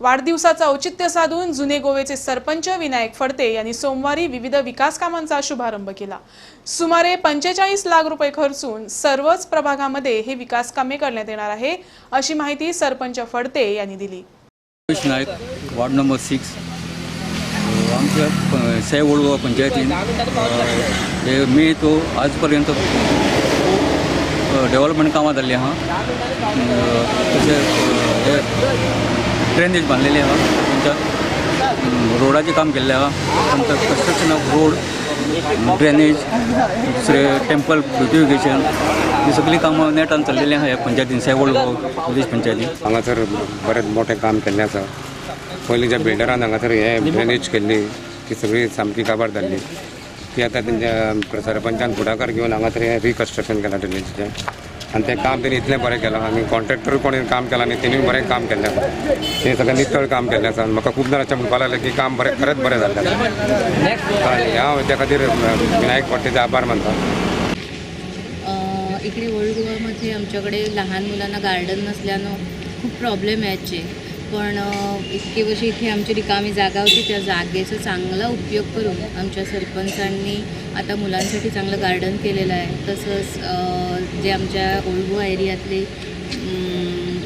वाढदिवसाचं औचित्य साधून जुने गोवेचे सरपंच विनायक फडते यांनी सोमवारी विविध विकास कामांचा शुभारंभ केला. सुमारे पंचेचाळीस लाख रुपये खर्चून सर्वच प्रभागामध्ये हे विकास कामे करण्यात येणार आहे अशी माहिती सरपंच फडते यांनी दिली. Ramesh Naik ward number six आमच्या प- साहेब ओळगाव पंचायतीन हे मे तो आजपर्यंत डेव्हलपमेंट कामां जाल्लीं आहा तशेंच अ, ड्रेनेज बांदलेली आहा तांच्या रोडाचें काम केल्लें आहे नंतर कन्स्ट्रक्शन ऑफ रोड ड्रेनेज दुसरें टेम्पल ब्युटिफिकेशन ही सगळीं कामां नेटान चाललेली आहा. पंचायतीन सेवल ओळगाव पुलीस पंचायतीन हांगासर बरेच मोठे काम केल्लें आसा पयलीं ज्या बिल्डरान हांगासर हे ड्रेनेज केल्ली ती सगळी सामकी काबार जाल्ली ती आतां तेंच्या सरपंचान फुडाकार घेवन हांगासर हें रिकन्स्ट्रक्शन केलां ड्रेनेजीचें आनी तें काम त्यांनी इतलें बरें केलां. आनी कॉन्ट्रॅक्टर कोणी काम केलां आनी तेणीय बरें काम केल्लें आसा तें सगळें नितळ काम केल्लें आसा आनी म्हाका खूब जाणांचे म्हणपाक लागलें की काम बरें खरेंच बरें जाल्लें आसा आनी हांव त्या खातीर विनायक फडतेचे आभार मानता. इकडे ओल्ड गोवामध्ये आमच्याकडे लहान मुलांना गार्डन नसल्यानं खूप प्रॉब्लेम यायचे. पण इतकी वर्ष इथे आमची रिकामी जागा होती त्या जागेचा चांगला उपयोग करून आमच्या सरपंचांनी आता मुलांसाठी चांगलं गार्डन केलेलं आहे. तसंच जे आमच्या ओल्ड एरियातले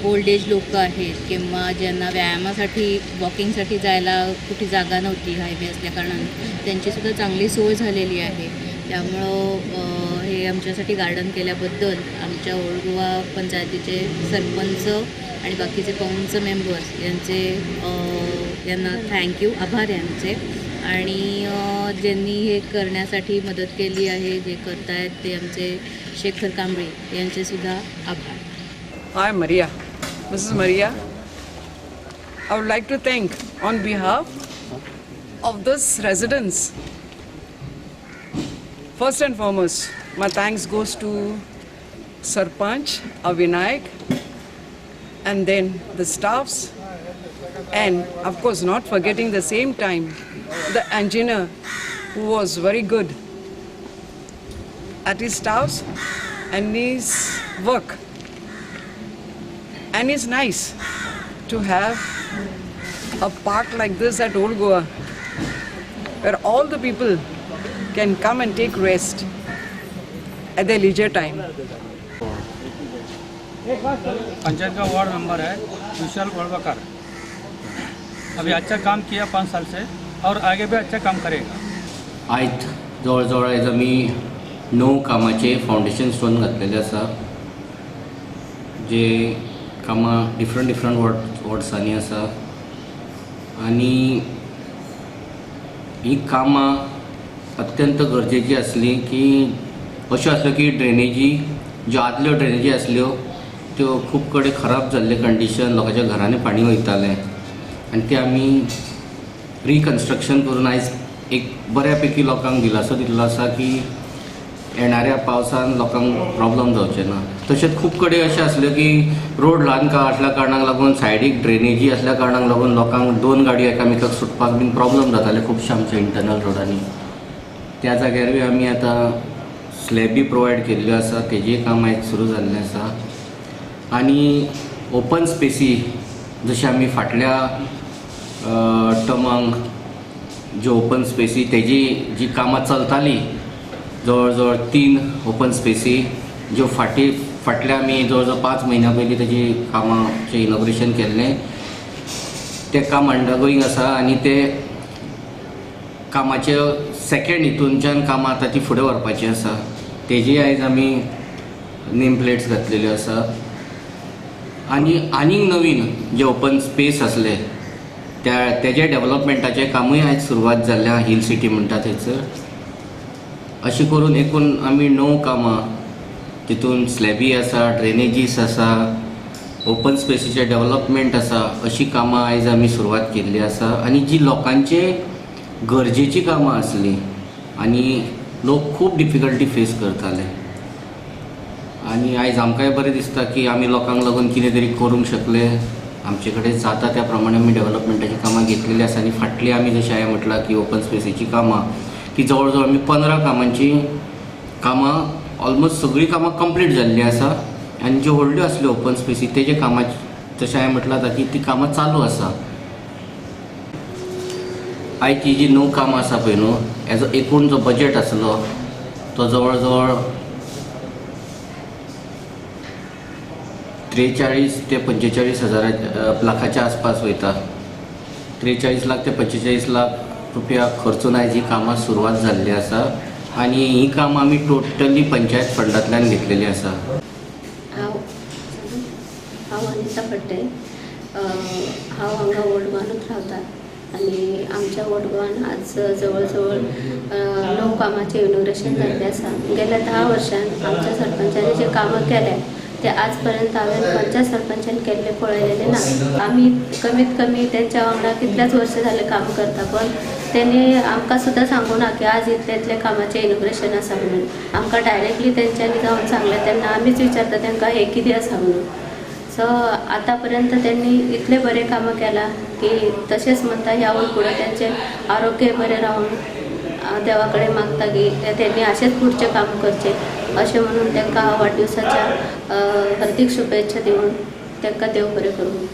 ओल्ड एज लोकं आहेत किंवा ज्यांना व्यायामासाठी वॉकिंगसाठी जायला कुठे जागा नव्हती हायवे असल्याकारणाने त्यांचीसुद्धा चांगली सोय झालेली आहे. त्यामुळं हे आमच्यासाठी गार्डन केल्याबद्दल आमच्या ओळगोवा गोवा पंचायतीचे सरपंच आणि बाकीचे पौंच मेंबर्स यांचे यांना थँक्यू आभार यांचे आणि ज्यांनी हे करण्यासाठी मदत केली आहे जे करतायत ते आमचे शेखर कांबळे यांचेसुद्धा आभार Hi, Maria. Mrs. Maria I would like to thank on behalf of this residents, first and foremost, my thanks goes to Sarpanch, Avinayak, and then the staffs, and of course, not forgetting the same time the engineer who was very good at his staffs and his work. And it's nice to have a park like this at Old Goa where all the people can come and take rest at their leisure time. Panchayat का ward member है विशाल गोलवाकर अभी अच्छा काम KIA पाँच साल से और आगे भी अच्छा काम करेगा। आयज जवळ जवळ आयज आमी णव कामाचे फावंडेशन स्टोन घातलेले आसा जे कामां डिफरंट डिफरंट वॉर्ड वॉर्ड्सांनी आसा आनी ही कामां अत्यंत गरजेची आसली की अश्यो आसल्यो की ड्रेनेजी ज्यो आदल्यो ड्रेनेजी आसल्यो त्यो खूब कडेन खराब जाल्ले कंडिशन लोकांच्या घरांनी पाणी वयतालें. आनी ते आमी रिकन्स्ट्रक्शन करून आयज एक बऱ्यापैकी लोकांक दिलासो दिल्लो आसा की येणाऱ्या पावसान लोकांक प्रॉब्लम जावचे ना. तशेंच खूब कडेन अशें आसल्यो की रोड ल्हान का आसल्या कारणाक लागून सायडीक ड्रेनेजी आसल्या कारणाक लागून लोकांक दोन गाडयो एकामेकाक सुटपाक बीन प्रॉब्लम जाताले खुबशे आमच्या इंटरनल रोडांनी त्या जाग्यारूय आमी आतां स्लॅबी प्रोवायड केल्ल्यो आसा तेजेय काम आयज सुरू जाल्लें आसा आनी ओपन स्पेसी जशें आमी फाटल्या टमांक ज्यो ओपन स्पेसी तेजी जी कामां चलताली जवळ जवळ तीन ओपन स्पेसी ज्यो फाटी फाटल्या आमी जवळ जवळ पांच म्हयन्या पयलीं तेजी कामाचें इनॉग्रेशन केल्लें. तें काम अंडरगोईंग आसा आनी तें कामाचे सेकेंड हितूनच्यान कामां आतां ती फुडें व्हरपाची आसा तेजी आयज आमी नेम प्लेट्स घातलेल्यो आसा आनी आनीक नवीन जे ओपन स्पेस आसले त्या तेजे डेव्हलपमेंटाचें कामूय आयज सुरवात जाल्ल्या हिल सिटी म्हणटा थंयसर अशें करून एकूण आमी णव कामां तितून स्लॅबी आसा ड्रेनेजीस आसा ओपन स्पेसीचें डेव्हलपमेंट आसा अशीं कामां आयज आमी सुरवात केल्ली आसा आनी जी लोकांचे गरजेची कामां आसलीं आनी लोक खूब डिफिकल्टी फेस करताले. आनी आयज आमकांय बरें दिसता की आमी लोकांक लागून कितें तरी करूंक शकले. आमचे कडेन जाता त्या प्रमाणे आमी डेव्हलपमेंटाची कामां घेतलेली आसा. आनी फाटली आमी जशें हांवें म्हटलां की ओपन स्पेसीची कामां ती जवळ जवळ आमी पंदरा कामांची कामां ऑलमोस्ट सगळीं कामां कंप्लीट जाल्लीं आसा. आनी ज्यो व्हडल्यो आसल्यो ओपन स्पेसी तेजे कामां जशें हांवें म्हटलां की ती कामां चालू आसा. आयची जी णव कामां आसा पळय न्हू हेजो एकूण जो बजेट आसलो तो जवळ जवळ त्रेचाळीस ते पंचेचाळीस हजारा लाखाच्या आसपास वयता त्रेचाळीस लाख ते पंचेचाळीस लाख रुपया खर्चून आयज ही कामां सुरवात जाल्ली आसा आनी ही कामां आमी टोटली पंचायत फंडांतल्यान घेतलेली आसा हांव हांव अनिता फडते हांव हांगा वडगांवानूच रावतां आनी आमच्या वडगांवान आज जवळ जवळ अ, णव कामाचें इनोग्रेशन जाल्लें आसा गेल्या धा वर्षान आमच्या सरपंचानी जे कामां केल्या ते आज पर्यंत हांवें खंयच्या सरपंचान केल्ले पळयलेले ना. आमी कमीत कमी तेंच्या वांगडा कितल्याच वर्ष जालें काम करता पण तेणी आमकां सुद्दां सांगूं ना की आज इतले इतले कामाचें इनोग्रेशन आसा म्हणून. आमकां डायरेक्टली तेंच्यांनी जावन सांगलें तेन्ना आमीच विचारता तांकां हे कितें आसा म्हणून. सो आतापर्यंत त्यांनी इतले बरे कामं केला की तसेच म्हणता यावर पुढे त्यांचे आरोग्य बरे राहून देवाकडे मागता की त्यांनी असेच पुढचे काम करचे. असे म्हणून त्यांना वाढदिवसाच्या हार्दिक शुभेच्छा देऊन त्यांना देव बरें करून